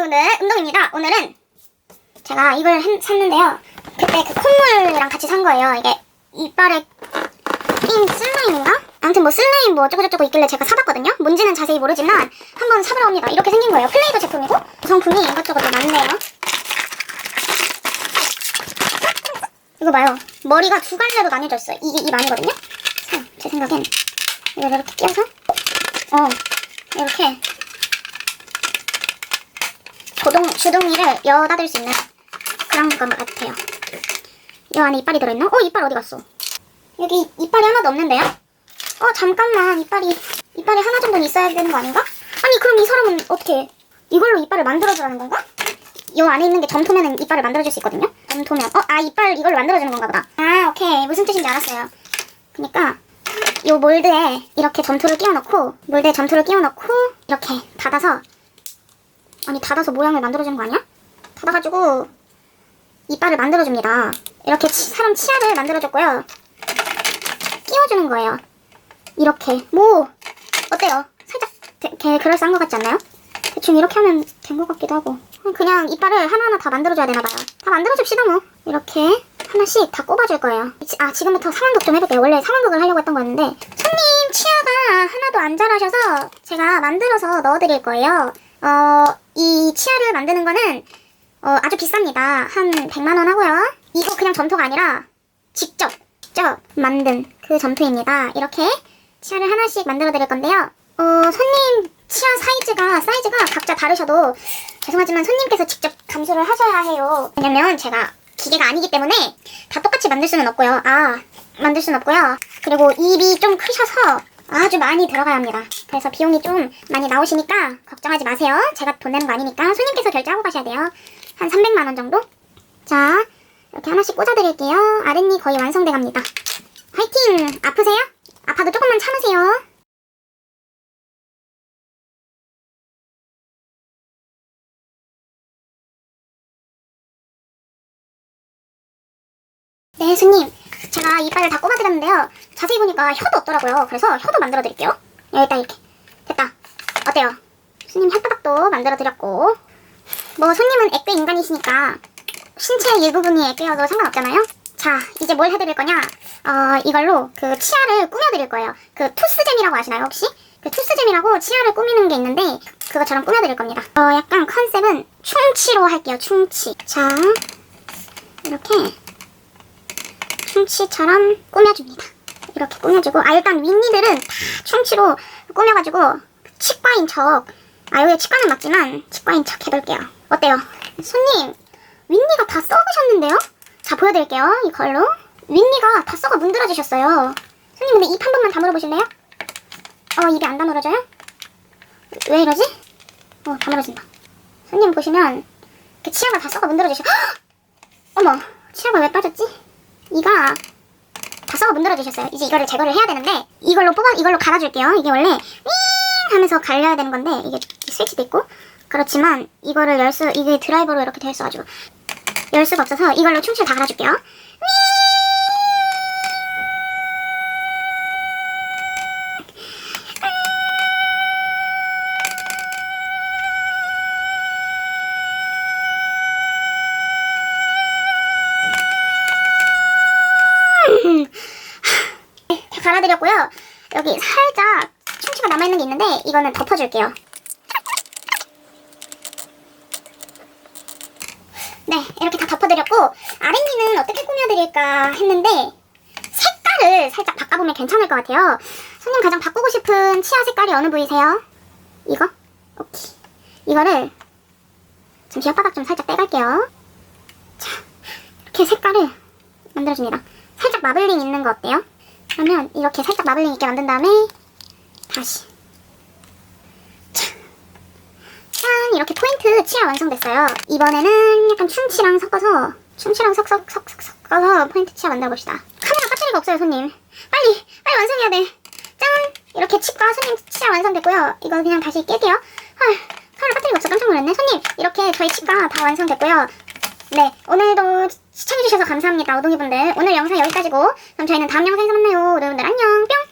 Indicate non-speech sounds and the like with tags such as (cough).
여러분들 운동입니다. 오늘은 제가 이걸 했- 샀는데요. 그때 그 콧물이랑 같이 산 거예요. 이게 이빨에 낀 슬라임인가? 아무튼 뭐 슬라임 뭐 어쩌고저쩌고 있길래 제가 사봤거든요. 뭔지는 자세히 모르지만 한번 사보려 합니다. 이렇게 생긴 거예요. 플레이도 제품이고 구성품이 이것저것 많네요. 이거 봐요. 머리가 두 갈래로 나뉘어져 있어요. 이게 입 안이거든요. 자, 제 생각엔 이걸 이렇게 끼워서 어 이렇게 조동, 주둥이를 여닫을 수 있는 그런 것 같아요. 이 안에 이빨이 들어있나? 어, 이빨 어디 갔어? 여기 이빨이 하나도 없는데요? 어, 잠깐만. 이빨이, 이빨이 하나 정도는 있어야 되는 거 아닌가? 아니, 그럼 이 사람은 어떻게, 이걸로 이빨을 만들어주라는 건가? 이 안에 있는 게 점토면은 이빨을 만들어줄 수 있거든요? 점토면. 어, 아, 이빨 이걸로 만들어주는 건가 보다. 아, 오케이. 무슨 뜻인지 알았어요. 그니까, 요 몰드에 이렇게 점토를 끼워 넣고, 몰드에 점토를 끼워 넣고, 이렇게 닫아서 아니 닫아서 모양을 만들어주는 거 아니야? 닫아가지고 이빨을 만들어줍니다. 이렇게 치- 사람 치아를 만들어줬고요. 끼워주는 거예요. 이렇게 뭐 어때요? 살짝 되, 게 그럴싸한 것 같지 않나요? 대충 이렇게 하면 된 것 같기도 하고 그냥 이빨을 하나하나 다 만들어줘야 되나봐요. 다 만들어줍시다 뭐 이렇게 하나씩 다 꼽아줄 거예요. 지- 아 지금부터 상황극 좀 해볼게요. 원래 상황극을 하려고 했던 거였는데 손님 치아가 하나도 안 자라셔서 제가 만들어서 넣어드릴 거예요. 어, 이 치아를 만드는 거는 어, 아주 비쌉니다. 한 100만 원 하고요. 이거 그냥 점토가 아니라 직접 직접 만든 그 점토입니다. 이렇게 치아를 하나씩 만들어 드릴 건데요. 어, 손님 치아 사이즈가 사이즈가 각자 다르셔도 죄송하지만 손님께서 직접 감수를 하셔야 해요. 왜냐면 제가 기계가 아니기 때문에 다 똑같이 만들 수는 없고요. 아, 만들 수는 없고요. 그리고 입이 좀 크셔서 아주 많이 들어가야 합니다. 그래서 비용이 좀 많이 나오시니까 걱정하지 마세요. 제가 돈 내는 거 아니니까 손님께서 결제하고 가셔야 돼요. 한 300만 원 정도? 자, 이렇게 하나씩 꽂아드릴게요. 아랫니 거의 완성돼 갑니다. 화이팅! 아프세요? 아파도 조금만 참으세요. 네, 손님. 제가 이빨을 다 꼽아드렸는데요. 자세히 보니까 혀도 없더라고요. 그래서 혀도 만들어드릴게요. 여기다 이렇게. 됐다. 어때요? 손님 혓바닥도 만들어드렸고. 뭐 손님은 액괴 인간이시니까 신체 일부분이 액괴여도 상관없잖아요. 자, 이제 뭘 해드릴 거냐? 어, 이걸로 그 치아를 꾸며드릴 거예요. 그 투스잼이라고 아시나요, 혹시? 그 투스잼이라고 치아를 꾸미는 게 있는데 그것처럼 꾸며드릴 겁니다. 어, 약간 컨셉은 충치로 할게요, 충치. 자, 이렇게 충치처럼 꾸며줍니다. 이렇게 꾸며주고 아 일단 윗니들은 다 충치로 꾸며가지고 치과인 척. 아 여기 치과는 맞지만 치과인 척 해볼게요. 어때요? 손님 윗니가 다 썩으셨는데요? 자 보여드릴게요. 이걸로 윗니가 다 썩어 문드러지셨어요. 손님 근데 입 한 번만 다물어 보실래요? 어 입이 안 다물어져요? 왜 이러지? 어 다물어진다. 손님 보시면 그 치아가 다 썩어 문드러지셔. 헉! (gasps) 어머 치아가 왜 빠졌지? 이가 다 썩어 문드러지셨어요. 이제 이거를 제거를 해야 되는데 이걸로 뽑아 이걸로 갈아줄게요. 이게 원래 윙 하면서 갈려야 되는 건데 이게 스위치도 있고 그렇지만 이거를 열 수 이게 드라이버로 이렇게 돼 있어가지고 열 수가 없어서 이걸로 충치를 다 갈아줄게요. 다 갈아드렸고요. 여기 살짝 충치가 남아있는 게 있는데 이거는 덮어줄게요. 네, 이렇게 다 덮어드렸고 아랫니는 어떻게 꾸며드릴까 했는데 색깔을 살짝 바꿔보면 괜찮을 것 같아요. 손님 가장 바꾸고 싶은 치아 색깔이 어느 부위세요? 이거? 오케이. 이거를 잠시 혓바닥 좀 살짝 떼갈게요. 자, 이렇게 색깔을 만들어줍니다. 살짝 마블링 있는 거 어때요? 그러면 이렇게 살짝 마블링 있게 만든 다음에 다시 짠, 짠 이렇게 포인트 치아 완성됐어요. 이번에는 약간 충치랑 섞어서 충치랑 섞, 섞어서 포인트 치아 만들어 봅시다. 카메라 배터리가 없어요, 손님. 빨리, 빨리 완성해야 돼. 짠! 이렇게 치과 손님 치아 완성됐고요. 이거 그냥 다시 깰게요. 헐, 카메라 배터리가 없어 깜짝 놀랐네. 손님, 이렇게 저희 치과 다 완성됐고요. 네, 오늘도 시청해주셔서 감사합니다. 오동이분들 오늘 영상 여기까지고 그럼 저희는 다음 영상에서 만나요. 여러분들 안녕 뿅!